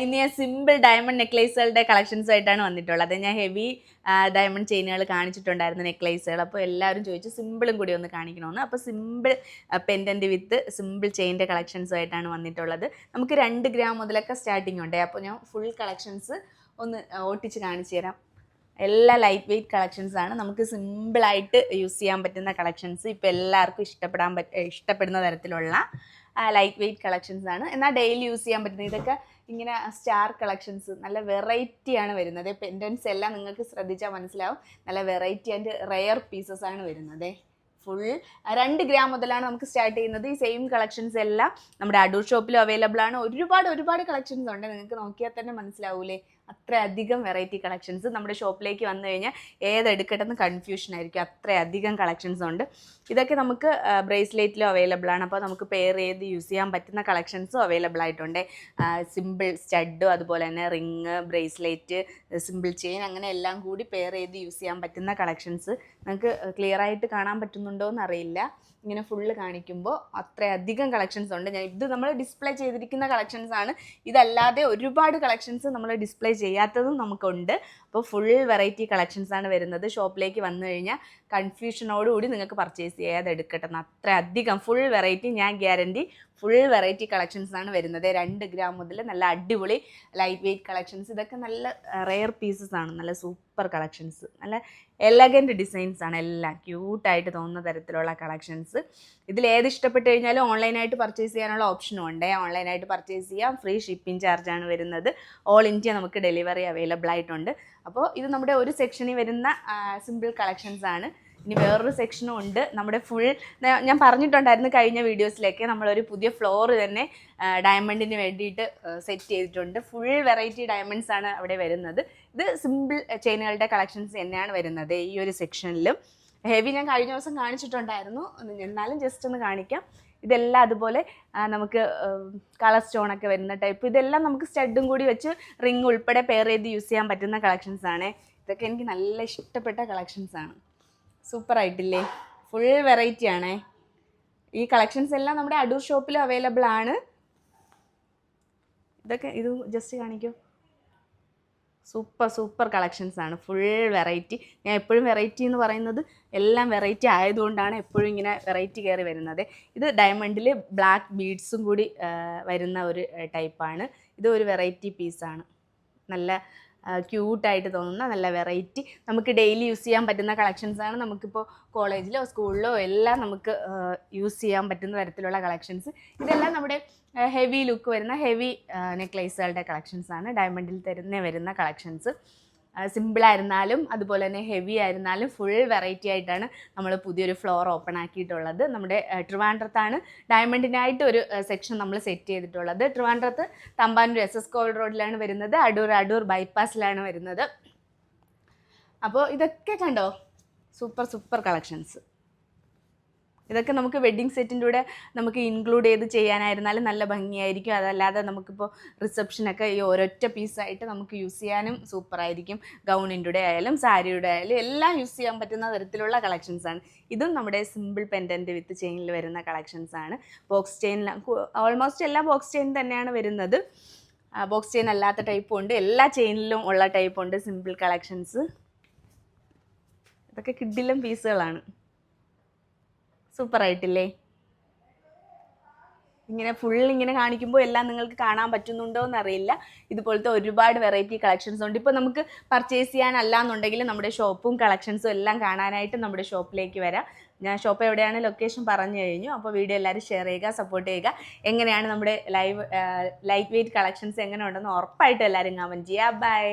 ഇന്ന് ഞാൻ simple diamond നെക്ലേസുകളുടെ collections ആയിട്ടാണ് വന്നിട്ടുള്ളത്. ഞാൻ ഹെവി ഡയമണ്ട് ചെയിനുകൾ കാണിച്ചിട്ടുണ്ടായിരുന്നു നെക്ലേസുകൾ അപ്പോൾ എല്ലാവരും ചോദിച്ചു സിമ്പിളും കൂടി ഒന്ന് കാണിക്കണമെന്ന് അപ്പോൾ സിമ്പിൾ പെൻഡന്റ് വിത്ത് സിമ്പിൾ ചെയിന്റെ കളക്ഷൻസ് ആയിട്ടാണ് വന്നിട്ടുള്ളത്. നമുക്ക് രണ്ട് ഗ്രാം മുതലൊക്കെ സ്റ്റാർട്ടിംഗ് ഉണ്ട്. അപ്പോൾ ഞാൻ ഫുൾ കളക്ഷൻസ് ഒന്ന് ഓട്ടിച്ച് കാണിച്ചു തരാം. എല്ലാ ലൈറ്റ് വെയ്റ്റ് കളക്ഷൻസ് ആണ്. നമുക്ക് സിമ്പിളായിട്ട് യൂസ് ചെയ്യാൻ പറ്റുന്ന കളക്ഷൻസ് ഇപ്പോൾ എല്ലാവർക്കും ഇഷ്ടപ്പെടാൻ പറ്റ ഇഷ്ടപ്പെടുന്ന തരത്തിലുള്ള ലൈറ്റ് വെയ്റ്റ് കളക്ഷൻസ് ആണ്. എന്നാൽ ഡെയിലി യൂസ് ചെയ്യാൻ പറ്റുന്ന ഇതൊക്കെ ഇങ്ങനെ സ്റ്റാർ കളക്ഷൻസ് നല്ല വെറൈറ്റിയാണ് വരുന്നത്. പെൻഡൻസ് എല്ലാം നിങ്ങൾക്ക് ശ്രദ്ധിച്ചാൽ മനസ്സിലാവും. നല്ല വെറൈറ്റി ആൻഡ് റെയർ പീസസ് ആണ് വരുന്നത്. ഫുൾ രണ്ട് ഗ്രാം മുതലാണ് നമുക്ക് സ്റ്റാർട്ട് ചെയ്യുന്നത്. ഈ സെയിം കളക്ഷൻസ് എല്ലാം നമ്മുടെ അഡൂർ ഷോപ്പിലും അവൈലബിൾ ആണ്. ഒരുപാട് ഒരുപാട് കളക്ഷൻസ് ഉണ്ട്. നിങ്ങൾക്ക് നോക്കിയാൽ തന്നെ മനസ്സിലാവൂലേ? അത്രയധികം വെറൈറ്റി കളക്ഷൻസ് നമ്മുടെ ഷോപ്പിലേക്ക് വന്നു കഴിഞ്ഞാൽ ഏതെടുക്കട്ടെന്ന് കൺഫ്യൂഷൻ ആയിരിക്കും. അത്രയധികം കളക്ഷൻസ് ഉണ്ട്. ഇതൊക്കെ നമുക്ക് ബ്രേസ്ലെറ്റിലും അവൈലബിൾ ആണ്. അപ്പോൾ നമുക്ക് പെയർ ചെയ്ത് യൂസ് ചെയ്യാൻ പറ്റുന്ന കളക്ഷൻസും അവൈലബിൾ ആയിട്ടുണ്ട്. സിമ്പിൾ സ്റ്റഡും അതുപോലെ തന്നെ റിങ് ബ്രേസ്ലെറ്റ് സിമ്പിൾ ചെയിൻ അങ്ങനെ എല്ലാം കൂടി പെയർ ചെയ്ത് യൂസ് ചെയ്യാൻ പറ്റുന്ന കളക്ഷൻസ് നമുക്ക് ക്ലിയർ ആയിട്ട് കാണാൻ പറ്റുന്നുണ്ടോ എന്ന് അറിയില്ല ഇങ്ങനെ ഫുള്ള് കാണിക്കുമ്പോൾ അത്രയധികം കളക്ഷൻസ് ഉണ്ട്. ഞാൻ ഇത് നമ്മൾ ഡിസ്പ്ലേ ചെയ്തിരിക്കുന്ന കളക്ഷൻസ് ആണ്. ഇതല്ലാതെ ഒരുപാട് കളക്ഷൻസ് നമ്മൾ ഡിസ്പ്ലേ ചെയ്യാത്തതും നമുക്കുണ്ട്. അപ്പോൾ ഫുൾ വെറൈറ്റി കളക്ഷൻസ് ആണ് വരുന്നത്. ഷോപ്പിലേക്ക് വന്നു കഴിഞ്ഞാൽ കൺഫ്യൂഷനോടുകൂടി നിങ്ങൾക്ക് പർച്ചേസ് ചെയ്യാതെ എടുക്കട്ടെ. അത്ര അധികം ഫുൾ വെറൈറ്റി ഞാൻ ഗ്യാരണ്ടി ഫുൾ വെറൈറ്റി കളക്ഷൻസ് ആണ് വരുന്നത്. രണ്ട് ഗ്രാം മുതൽ നല്ല അടിപൊളി ലൈറ്റ് വെയ്റ്റ് കളക്ഷൻസ് ഇതൊക്കെ നല്ല റെയർ പീസസ് ആണ്. നല്ല സൂപ്പർ കളക്ഷൻസ് നല്ല എലഗന്റ് ഡിസൈൻസ് ആണ് എല്ലാം. ക്യൂട്ടായിട്ട് തോന്നുന്ന തരത്തിലുള്ള കളക്ഷൻസ് ഇതിൽ ഏത് ഇഷ്ടപ്പെട്ട് കഴിഞ്ഞാലും ഓൺലൈനായിട്ട് പർച്ചേസ് ചെയ്യാനുള്ള ഓപ്ഷനും ഉണ്ട്. ഓൺലൈനായിട്ട് പർച്ചേസ് ചെയ്യാം. ഫ്രീ ഷിപ്പിംഗ് ചാർജാണ് വരുന്നത്. ഓൾ ഇന്ത്യ നമുക്ക് ഡെലിവറി അവൈലബിൾ ആയിട്ടുണ്ട്. അപ്പോൾ ഇത് നമ്മുടെ ഒരു സെക്ഷനിൽ വരുന്ന സിമ്പിൾ കളക്ഷൻസ് ആണ്. ഇനി വേറൊരു സെക്ഷനും ഉണ്ട്. നമ്മുടെ ഫുൾ ഞാൻ പറഞ്ഞിട്ടുണ്ടായിരുന്നു കഴിഞ്ഞ വീഡിയോസിലേക്ക് നമ്മളൊരു പുതിയ ഫ്ലോർ തന്നെ ഡയമണ്ടിന് വേണ്ടിയിട്ട് സെറ്റ് ചെയ്തിട്ടുണ്ട്. ഫുൾ വെറൈറ്റി ഡയമണ്ട്സ് ആണ് അവിടെ വരുന്നത്. ഇത് സിമ്പിൾ ചെയിനുകളുടെ കളക്ഷൻസ് തന്നെയാണ് വരുന്നത് ഈ ഒരു സെക്ഷനിലും ഹെവി ഞാൻ കഴിഞ്ഞ ദിവസം കാണിച്ചിട്ടുണ്ടായിരുന്നു. എന്നാലും ജസ്റ്റ് ഒന്ന് കാണിക്കാം. ഇതെല്ലാം അതുപോലെ നമുക്ക് കളർ സ്റ്റോണൊക്കെ വരുന്ന ടൈപ്പ് ഇതെല്ലാം നമുക്ക് സ്റ്റഡും കൂടി വെച്ച് റിങ് ഉൾപ്പെടെ പെയർ ചെയ്ത് യൂസ് ചെയ്യാൻ പറ്റുന്ന കളക്ഷൻസ് ആണ്. ഇതൊക്കെ എനിക്ക് നല്ല ഇഷ്ടപ്പെട്ട കളക്ഷൻസ് ആണ്. സൂപ്പർ ആയിട്ടില്ലേ ഫുൾ വെറൈറ്റി ആണേ. ഈ കളക്ഷൻസ് എല്ലാം നമ്മുടെ അടൂർ ഷോപ്പിൽ അവൈലബിൾ ആണ്. ഇതൊക്കെ ഇത് ജസ്റ്റ് കാണിക്കൂ. സൂപ്പർ സൂപ്പർ കളക്ഷൻസ് ആണ്. ഫുൾ വെറൈറ്റി ഞാൻ എപ്പോഴും വെറൈറ്റി എന്ന് പറയുന്നത് എല്ലാം വെറൈറ്റി ആയതുകൊണ്ടാണ് എപ്പോഴും ഇങ്ങനെ വെറൈറ്റി കയറി വരുന്നത്. ഇത് ഡയമണ്ടിൽ ബ്ലാക്ക് ബീഡ്സും കൂടി വരുന്ന ഒരു ടൈപ്പാണ് ഇത് ഒരു വെറൈറ്റി പീസാണ് നല്ല ക്യൂട്ടായിട്ട് തോന്നുന്ന നല്ല വെറൈറ്റി നമുക്ക് ഡെയിലി യൂസ് ചെയ്യാൻ പറ്റുന്ന കളക്ഷൻസാണ് നമുക്കിപ്പോൾ കോളേജിലോ സ്കൂളിലോ എല്ലാം നമുക്ക് യൂസ് ചെയ്യാൻ പറ്റുന്ന തരത്തിലുള്ള കളക്ഷൻസ് ഇതെല്ലാം നമ്മുടെ ഹെവി ലുക്ക് വരുന്ന ഹെവി നെക്ലേസുകളുടെ കളക്ഷൻസാണ് ഡയമണ്ടിൽ തരുന്ന വരുന്ന കളക്ഷൻസ് സിമ്പിൾ ആയിരുന്നാലും അതുപോലെ തന്നെ ഹെവി ആയിരുന്നാലും ഫുൾ വെറൈറ്റി ആയിട്ടാണ് നമ്മൾ പുതിയൊരു ഫ്ലോർ ഓപ്പൺ ആക്കിയിട്ടുള്ളത്. നമ്മുടെ ട്രിവാൻഡ്രത്താണ് ഡയമണ്ടിനായിട്ട് ഒരു സെക്ഷൻ നമ്മൾ സെറ്റ് ചെയ്തിട്ടുള്ളത്. ട്രിവാൻഡ്രത്ത് തമ്പാനൂർ എസ് എസ് കോൾ റോഡിലാണ് വരുന്നത്. അടൂർ അടൂർ ബൈപ്പാസിലാണ് വരുന്നത്. അപ്പോൾ ഇതൊക്കെ കണ്ടോ? സൂപ്പർ സൂപ്പർ കളക്ഷൻസ് ഇതൊക്കെ നമുക്ക് വെഡ്ഡിങ് സെറ്റിന്റെ കൂടെ നമുക്ക് ഇൻക്ലൂഡ് ചെയ്ത് ചെയ്യാനായിരുന്നാലും നല്ല ഭംഗിയായിരിക്കും. അതല്ലാതെ നമുക്കിപ്പോൾ റിസപ്ഷനൊക്കെ ഈ ഒരൊറ്റ പീസായിട്ട് നമുക്ക് യൂസ് ചെയ്യാനും സൂപ്പറായിരിക്കും ഗൗണിന്റെ കൂടെ ആയാലും സാരിയുടെ ആയാലും എല്ലാം യൂസ് ചെയ്യാൻ പറ്റുന്ന തരത്തിലുള്ള കളക്ഷൻസാണ് ഇതും നമ്മുടെ സിമ്പിൾ പെൻഡന്റ് വിത്ത് ചെയിനിൽ വരുന്ന കളക്ഷൻസാണ് ബോക്സ് ചെയിനിൽ ഓൾമോസ്റ്റ് എല്ലാ ബോക്സ് ചെയിൻ തന്നെയാണ് വരുന്നത്. ബോക്സ് ചെയിൻ അല്ലാത്ത ടൈപ്പും ഉണ്ട്. എല്ലാ ചെയിനിലും ഉള്ള ടൈപ്പുണ്ട് സിമ്പിൾ കളക്ഷൻസ് ഇതൊക്കെ കിഡിലും പീസുകളാണ് സൂപ്പർ ആയിട്ടില്ലേ ഇങ്ങനെ ഫുൾ ഇങ്ങനെ കാണിക്കുമ്പോൾ എല്ലാം നിങ്ങൾക്ക് കാണാൻ പറ്റുന്നുണ്ടോ എന്നറിയില്ല. ഇതുപോലത്തെ ഒരുപാട് വെറൈറ്റി കളക്ഷൻസ് ഉണ്ട്. ഇപ്പോൾ നമുക്ക് പർച്ചേസ് ചെയ്യാനല്ല എന്നുണ്ടെങ്കിൽ നമ്മുടെ ഷോപ്പും കളക്ഷൻസും എല്ലാം കാണാനായിട്ട് നമ്മുടെ ഷോപ്പിലേക്ക് വരാം. ഞാൻ ഷോപ്പ് എവിടെയാണ്? ലൊക്കേഷൻ പറഞ്ഞു കഴിഞ്ഞു. അപ്പോൾ വീഡിയോ എല്ലാവരും ഷെയർ ചെയ്യുക സപ്പോർട്ട് ചെയ്യുക. എങ്ങനെയാണ് നമ്മുടെ ലൈവ് ലൈറ്റ് വെയിറ്റ് കളക്ഷൻസ് എങ്ങനെ ഉണ്ടെന്ന് ഉറപ്പായിട്ട് എല്ലാവരും കമന്റ് ചെയ്യുക. ബൈ